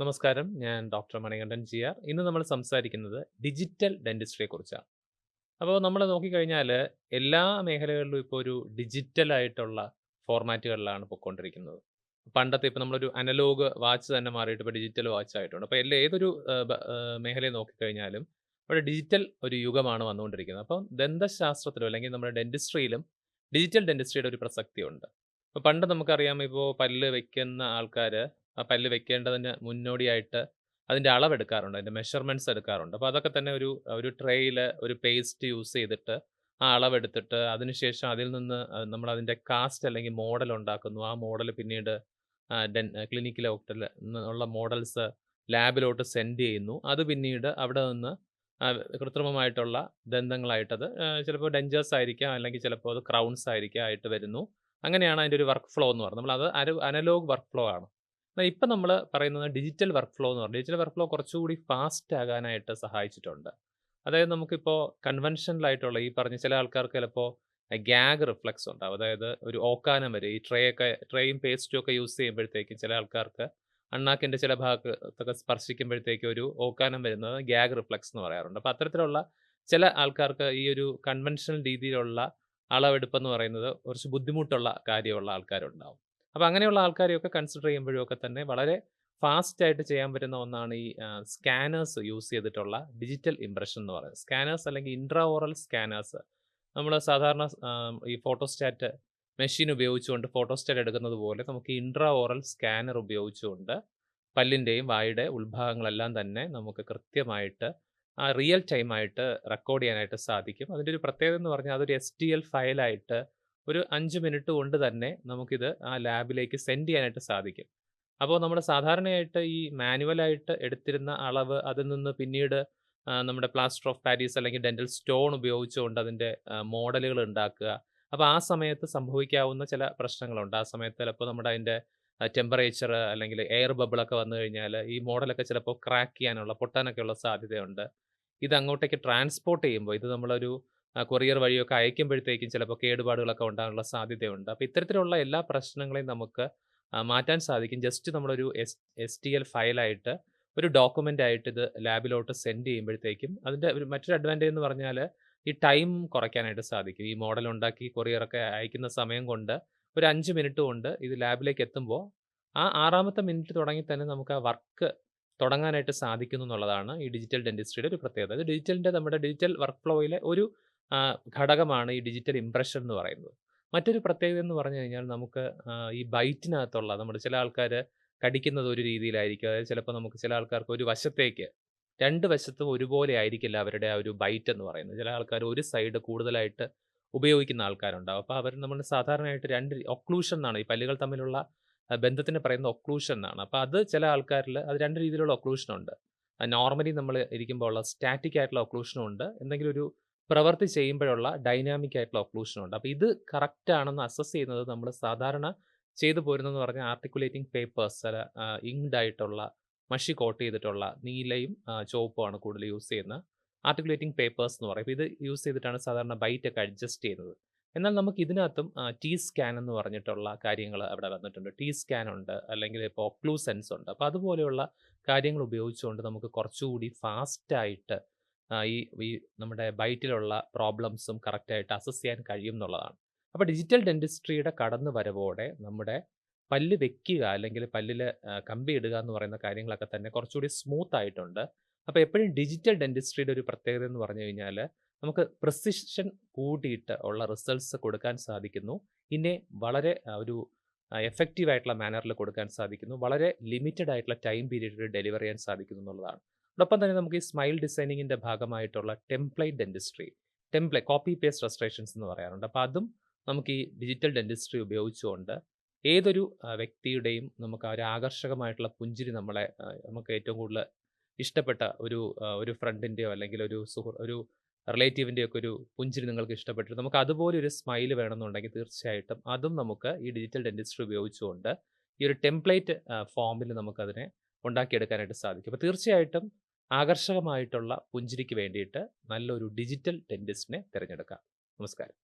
നമസ്കാരം. ഞാൻ doctor Manikandan G R. ഇന്ന് നമ്മൾ സംസാരിക്കുന്നത് ഡിജിറ്റൽ ഡെന്റിസ്ട്രിയെ കുറിച്ചാണ്. അപ്പോൾ നമ്മൾ നോക്കിക്കഴിഞ്ഞാൽ എല്ലാ മേഖലകളിലും ഇപ്പോൾ ഒരു ഡിജിറ്റൽ ആയിട്ടുള്ള ഫോർമാറ്റുകളിലാണ് പൊയ്ക്കൊണ്ടിരിക്കുന്നത് പണ്ടത്തെ ഇപ്പോൾ നമ്മളൊരു അനലോഗ് വാച്ച് തന്നെ മാറിയിട്ട് ഇപ്പോൾ ഡിജിറ്റൽ വാച്ച് ആയിട്ടുണ്ട് അപ്പോൾ എല്ലാ ഏതൊരു മേഖലയെ നോക്കിക്കഴിഞ്ഞാലും ഇവിടെ ഡിജിറ്റൽ ഒരു യുഗമാണ് വന്നുകൊണ്ടിരിക്കുന്നത്. അപ്പോൾ ദന്തശാസ്ത്രത്തിലും അല്ലെങ്കിൽ നമ്മുടെ ഡെന്റിസ്ട്രിയിലും ഡിജിറ്റൽ ഡെന്റിസ്ട്രിയുടെ ഒരു പ്രസക്തിയുണ്ട്. അപ്പോൾ പണ്ട് നമുക്കറിയാം ഇപ്പോൾ പല്ല് വെക്കുന്ന ആൾക്കാർ ആ പല്ല് വെക്കേണ്ടതിന് മുന്നോടിയായിട്ട് അതിന്റെ അളവെടുക്കാറുണ്ട് അതിന്റെ മെഷർമെന്റ്സ് എടുക്കാറുണ്ട്. അപ്പോൾ അതൊക്കെ തന്നെ ഒരു ഒരു ട്രേയിൽ ഒരു പേസ്റ്റ് യൂസ് ചെയ്തിട്ട് ആ അളവെടുത്തിട്ട് അതിനുശേഷം അതിൽ നിന്ന് നമ്മൾ അതിന്റെ കാസ്റ്റ് അല്ലെങ്കിൽ മോഡൽ ഉണ്ടാക്കുന്നു. ആ മോഡൽ പിന്നീട് ഡെൻ ക്ലിനിക്കിലെ ഒക്ടൽ ഉള്ള മോഡൽസ് ലാബിലോട്ട് സെൻഡ് ചെയ്യുന്നു. അത് പിന്നീട് അവിടെ നിന്ന് കൃത്രിമമായിട്ടുള്ള ദന്തങ്ങളായിട്ടത് ചിലപ്പോൾ ഡെഞ്ചേഴ്സ് ആയിരിക്കാം അല്ലെങ്കിൽ ചിലപ്പോൾ അത് ക്രൗൺസ് ആയിരിക്കാം ആയിട്ട് വരുന്നു. അങ്ങനെയാണ് അതിന്റെ ഒരു വർക്ക് ഫ്ലോ എന്ന് പറയുന്നത്. നമ്മൾ അത് അനലോഗ് വർക്ക് ഫ്ലോ ആണ്. ഇപ്പം നമ്മൾ പറയുന്നത് ഡിജിറ്റൽ വർക്ക് ഫ്ലോ എന്ന് പറഞ്ഞാൽ ഡിജിറ്റൽ വർക്ക് ഫ്ലോ കുറച്ചുകൂടി ഫാസ്റ്റ് ആകാനായിട്ട് സഹായിച്ചിട്ടുണ്ട്. അതായത് നമുക്കിപ്പോൾ കൺവെൻഷനലായിട്ടുള്ള ഈ പറഞ്ഞ ചില ആൾക്കാർക്ക് ചിലപ്പോൾ ഗ്യാഗ് റിഫ്ലക്സ് ഉണ്ടാവും. അതായത് ഒരു ഓക്കാനം വരെ ഈ ട്രേ ഒക്കെ ട്രേയും പേസ്റ്റും ഒക്കെ യൂസ് ചെയ്യുമ്പോഴത്തേക്കും ചില ആൾക്കാർക്ക് അണ്ണാക്കിന്റെ ചില ഭാഗത്തൊക്കെ സ്പർശിക്കുമ്പോഴത്തേക്കും ഒരു ഓക്കാനം വരുന്നത് ഗ്യാഗ് റിഫ്ലക്സ് എന്ന് പറയാറുണ്ട്. അപ്പോൾ അത്തരത്തിലുള്ള ചില ആൾക്കാർക്ക് ഈ ഒരു കൺവെൻഷണൽ രീതിയിലുള്ള അളവെടുപ്പെന്ന് പറയുന്നത് കുറച്ച് ബുദ്ധിമുട്ടുള്ള കാര്യമുള്ള ആൾക്കാരുണ്ടാവും. അപ്പോൾ അങ്ങനെയുള്ള ആൾക്കാരെയൊക്കെ കൺസിഡർ ചെയ്യുമ്പോഴൊക്കെ തന്നെ വളരെ ഫാസ്റ്റ് ആയിട്ട് ചെയ്യാൻ പറ്റുന്ന ഒന്നാണ് ഈ സ്കാനേഴ്സ് യൂസ് ചെയ്തിട്ടുള്ള ഡിജിറ്റൽ ഇംപ്രഷൻ എന്ന് പറയുന്നത്. സ്കാനേഴ്സ് അല്ലെങ്കിൽ ഇൻട്രാ ഓറൽ സ്കാനേഴ്സ് നമ്മൾ സാധാരണ ഈ ഫോട്ടോസ്റ്റാറ്റ് മെഷീൻ ഉപയോഗിച്ചുകൊണ്ട് ഫോട്ടോസ്റ്റാറ്റ് എടുക്കുന്നത് പോലെ നമുക്ക് ഇൻട്രാ ഓറൽ സ്കാനർ ഉപയോഗിച്ചുകൊണ്ട് പല്ലിന്റെയും വായുടെ ഉത്ഭാഗങ്ങളെല്ലാം തന്നെ നമുക്ക് കൃത്യമായിട്ട് ആ റിയൽ ടൈമായിട്ട് റെക്കോർഡ് ചെയ്യാനായിട്ട് സാധിക്കും. അതിന്റെ ഒരു പ്രത്യേകത എന്ന് പറഞ്ഞാൽ അതൊരു എസ് ടി എൽ ഫയലായിട്ട് ഒരു അഞ്ച് മിനിറ്റ് കൊണ്ട് തന്നെ നമുക്കിത് ആ ലാബിലേക്ക് സെൻഡ് ചെയ്യാനായിട്ട് സാധിക്കും. അപ്പോൾ നമ്മൾ സാധാരണയായിട്ട് ഈ മാനുവലായിട്ട് എടുത്തിരുന്ന അളവ് അതിൽ നിന്ന് പിന്നീട് നമ്മുടെ പ്ലാസ്റ്റർ ഓഫ് പാരീസ് അല്ലെങ്കിൽ ഡെന്റൽ സ്റ്റോൺ ഉപയോഗിച്ചുകൊണ്ട് അതിന്റെ മോഡലുകൾ ഉണ്ടാക്കുക. അപ്പോൾ ആ സമയത്ത് സംഭവിക്കാവുന്ന ചില പ്രശ്നങ്ങളുണ്ട്. ആ സമയത്ത് ചിലപ്പോൾ നമ്മുടെ അതിന്റെ ടെമ്പറേച്ചർ അല്ലെങ്കിൽ എയർ ബബിളൊക്കെ വന്നു കഴിഞ്ഞാൽ ഈ മോഡലൊക്കെ ചിലപ്പോൾ ക്രാക്ക് ചെയ്യാനുള്ള പൊട്ടാനൊക്കെയുള്ള സാധ്യതയുണ്ട്. ഇത് അങ്ങോട്ടേക്ക് ട്രാൻസ്പോർട്ട് ചെയ്യുമ്പോൾ ഇത് നമ്മളൊരു കൊറിയർ വഴിയൊക്കെ അയക്കുമ്പോഴത്തേക്കും ചിലപ്പോൾ കേടുപാടുകളൊക്കെ ഉണ്ടാകാനുള്ള സാധ്യതയുണ്ട്. അപ്പോൾ ഇത്തരത്തിലുള്ള എല്ലാ പ്രശ്നങ്ങളെയും നമുക്ക് മാറ്റാൻ സാധിക്കും. ജസ്റ്റ് നമ്മളൊരു എസ് എസ് ടി എൽ ഫയലായിട്ട് ഒരു ഡോക്യുമെന്റ് ആയിട്ട് ഇത് ലാബിലോട്ട് സെൻഡ് ചെയ്യുമ്പോഴത്തേക്കും അതിന്റെ ഒരു മറ്റൊരു അഡ്വാന്റേജ് എന്ന് പറഞ്ഞാൽ ഈ ടൈം കുറയ്ക്കാനായിട്ട് സാധിക്കും. ഈ മോഡൽ ഉണ്ടാക്കി കൊറിയറൊക്കെ അയക്കുന്ന സമയം കൊണ്ട് ഒരു അഞ്ച് മിനിറ്റ് കൊണ്ട് ഇത് ലാബിലേക്ക് എത്തുമ്പോൾ ആ ആറാമത്തെ മിനിറ്റ് തുടങ്ങി തന്നെ നമുക്ക് ആ വർക്ക് തുടങ്ങാനായിട്ട് സാധിക്കുന്നു എന്നുള്ളതാണ് ഈ ഡിജിറ്റൽ ഡെന്റിസ്ട്രിയുടെ ഒരു പ്രത്യേകത. ഇത് ഡിജിറ്റലിന്റെ നമ്മുടെ ഡിജിറ്റൽ വർക്ക് ഫ്ലോയിലെ ഒരു ഘടകമാണ് ഈ ഡിജിറ്റൽ ഇംപ്രഷൻ എന്ന് പറയുന്നത്. മറ്റൊരു പ്രത്യേകത എന്ന് പറഞ്ഞു കഴിഞ്ഞാൽ നമുക്ക് ഈ ബൈറ്റിനകത്തുള്ള നമ്മുടെ ചില ആൾക്കാർ കടിക്കുന്നത് ഒരു രീതിയിലായിരിക്കും. അതായത് ചിലപ്പോൾ നമുക്ക് ചില ആൾക്കാർക്ക് ഒരു വശത്തേക്ക് രണ്ട് വശത്തും ഒരുപോലെ ആയിരിക്കില്ല അവരുടെ ആ ഒരു ബൈറ്റ് എന്ന് പറയുന്നത്. ചില ആൾക്കാർ ഒരു സൈഡ് കൂടുതലായിട്ട് ഉപയോഗിക്കുന്ന ആൾക്കാരുണ്ടാവും. അപ്പോൾ അവർ നമ്മൾ സാധാരണയായിട്ട് രണ്ട് ഒക്ലൂഷൻ എന്നാണ്. ഈ പല്ലുകൾ തമ്മിലുള്ള ബന്ധത്തിന് പറയുന്ന ഒക്ലൂഷൻ എന്നാണ്. അപ്പോൾ അത് ചില ആൾക്കാരിൽ അത് രണ്ട് രീതിയിലുള്ള ഒക്ലൂഷൻ ഉണ്ട് നോർമലി നമ്മൾ ഇരിക്കുമ്പോൾ ഉള്ള സ്റ്റാറ്റിക് ആയിട്ടുള്ള ഒക്ലൂഷനും ഉണ്ട് എന്തെങ്കിലും ഒരു പ്രവൃത്തി ചെയ്യുമ്പോഴുള്ള ഡൈനാമിക് ആയിട്ടുള്ള ഒക്ലൂഷൻ ഉണ്ട്. അപ്പോൾ ഇത് കറക്റ്റ് ആണെന്ന് അസസ് ചെയ്യുന്നത് നമ്മൾ സാധാരണ ചെയ്തു പോരുന്നതെന്ന് പറഞ്ഞാൽ ആർട്ടിക്കുലേറ്റിംഗ് പേപ്പേഴ്സ് അല്ല ഇങ്ക്ഡ് ആയിട്ടുള്ള മഷി കോട്ട് ചെയ്തിട്ടുള്ള നീലയും ചുവപ്പുമാണ് കൂടുതൽ യൂസ് ചെയ്യുന്ന ആർട്ടിക്കുലേറ്റിംഗ് പേപ്പേഴ്സ് എന്ന് പറയും. ഇത് യൂസ് ചെയ്തിട്ടാണ് സാധാരണ ബൈറ്റ് ഒക്കെ അഡ്ജസ്റ്റ് ചെയ്യുന്നത്. എന്നാൽ നമുക്ക് ഇതിനകത്തും ടി സ്കാൻ എന്ന് പറഞ്ഞിട്ടുള്ള കാര്യങ്ങൾ അവിടെ വന്നിട്ടുണ്ട്. ടി സ്കാൻ ഉണ്ട് അല്ലെങ്കിൽ ഇപ്പോൾ ഒക്ലൂസെൻസ് ഉണ്ട്. അപ്പോൾ അതുപോലെയുള്ള കാര്യങ്ങൾ ഉപയോഗിച്ചുകൊണ്ട് നമുക്ക് കുറച്ചുകൂടി ഫാസ്റ്റായിട്ട് ഈ ഈ നമ്മുടെ ബൈറ്റിലുള്ള പ്രോബ്ലംസും കറക്റ്റായിട്ട് അസസ് ചെയ്യാൻ കഴിയും എന്നുള്ളതാണ് അപ്പോൾ ഡിജിറ്റൽ ഡെന്റിസ്ട്രിയുടെ കടന്നു വരവോടെ നമ്മുടെ പല്ല് വെക്കുക അല്ലെങ്കിൽ പല്ലിൽ കമ്പി ഇടുക എന്ന് പറയുന്ന കാര്യങ്ങളൊക്കെ തന്നെ കുറച്ചുകൂടി സ്മൂത്ത് ആയിട്ടുണ്ട്. അപ്പോൾ എപ്പോഴും ഡിജിറ്റൽ ഡെന്റിസ്ട്രിയുടെ ഒരു പ്രത്യേകത എന്ന് പറഞ്ഞു കഴിഞ്ഞാൽ നമുക്ക് പ്രിസിഷൻ കൂട്ടിയിട്ട് ഉള്ള റിസൾട്ട്സ് കൊടുക്കാൻ സാധിക്കുന്നു. ഇന്നെ വളരെ ഒരു എഫക്റ്റീവ് ആയിട്ടുള്ള മാനറിൽ കൊടുക്കാൻ സാധിക്കുന്നു. വളരെ ലിമിറ്റഡ് ആയിട്ടുള്ള ടൈം പീരീഡിൽ ഡെലിവർ ചെയ്യാൻ സാധിക്കുന്നു എന്നുള്ളതാണ്. അതോടൊപ്പം തന്നെ നമുക്ക് ഈ സ്മൈൽ ഡിസൈനിങ്ങിന്റെ ഭാഗമായിട്ടുള്ള template dentistry template copy paste restorations എന്ന് പറയാറുണ്ട്. അപ്പോൾ അതും നമുക്ക് ഈ ഡിജിറ്റൽ ഡെന്റിസ്ട്രി ഉപയോഗിച്ചുകൊണ്ട് ഏതൊരു വ്യക്തിയുടെയും നമുക്ക് ആ ഒരു ആകർഷകമായിട്ടുള്ള പുഞ്ചിരി നമ്മളെ നമുക്ക് ഏറ്റവും കൂടുതൽ ഇഷ്ടപ്പെട്ട ഒരു ഒരു ഫ്രണ്ടിന്റെയോ അല്ലെങ്കിൽ ഒരു സുഹൃ ഒരു റിലേറ്റീവിന്റെയോ ഒക്കെ ഒരു പുഞ്ചിരി നിങ്ങൾക്ക് ഇഷ്ടപ്പെട്ടിട്ട് നമുക്ക് അതുപോലെ ഒരു സ്മൈൽ വേണമെന്നുണ്ടെങ്കിൽ തീർച്ചയായിട്ടും അതും നമുക്ക് ഈ ഡിജിറ്റൽ ഡെന്റിസ്ട്രി ഉപയോഗിച്ചുകൊണ്ട് ഈ ഒരു ടെംപ്ലേറ്റ് ഫോമിൽ നമുക്കതിനെ ഉണ്ടാക്കിയെടുക്കാനായിട്ട് സാധിക്കും. അപ്പോൾ തീർച്ചയായിട്ടും ആകർഷകമായിട്ടുള്ള പുഞ്ചിരിക്ക് വേണ്ടിയിട്ട് നല്ലൊരു ഡിജിറ്റൽ ഡെന്റിസ്റ്റിനെ തിരഞ്ഞെടുക്കാം. നമസ്കാരം.